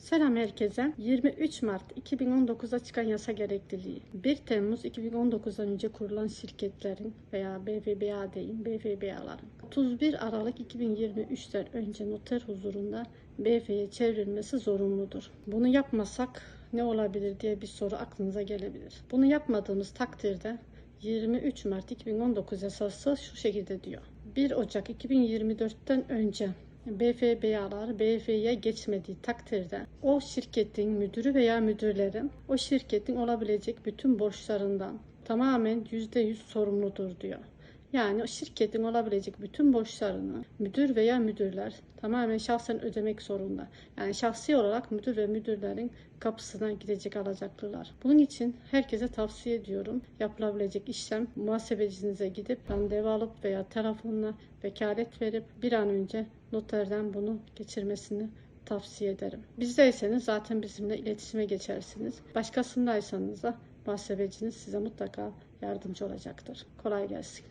Selam herkese. 23 Mart 2019'da çıkan yasa gerekliliği. 1 Temmuz 2019'dan önce kurulan şirketlerin veya BFBA deyin BFBA'ların 31 Aralık 2023'ten önce noter huzurunda BF'ye çevrilmesi zorunludur. Bunu yapmasak ne olabilir diye bir soru aklınıza gelebilir. Bunu yapmadığımız takdirde 23 Mart 2019 yasası şu şekilde diyor. 1 Ocak 2024'ten önce BFBA'lar BF'ye geçmediği takdirde o şirketin müdürü veya müdürleri o şirketin olabilecek bütün borçlarından tamamen %100 sorumludur diyor. Yani şirketin olabilecek bütün borçlarını müdür veya müdürler tamamen şahsen ödemek zorunda. Yani şahsi olarak müdür ve müdürlerin kapısına gidecek alacaklılar. Bunun için herkese tavsiye ediyorum. Yapılabilecek işlem muhasebecinize gidip randevu alıp veya telefonla vekalet verip bir an önce noterden bunu geçirmesini tavsiye ederim. Bizdeyseniz zaten bizimle iletişime geçersiniz. Başkasındaysanız da muhasebeciniz size mutlaka yardımcı olacaktır. Kolay gelsin.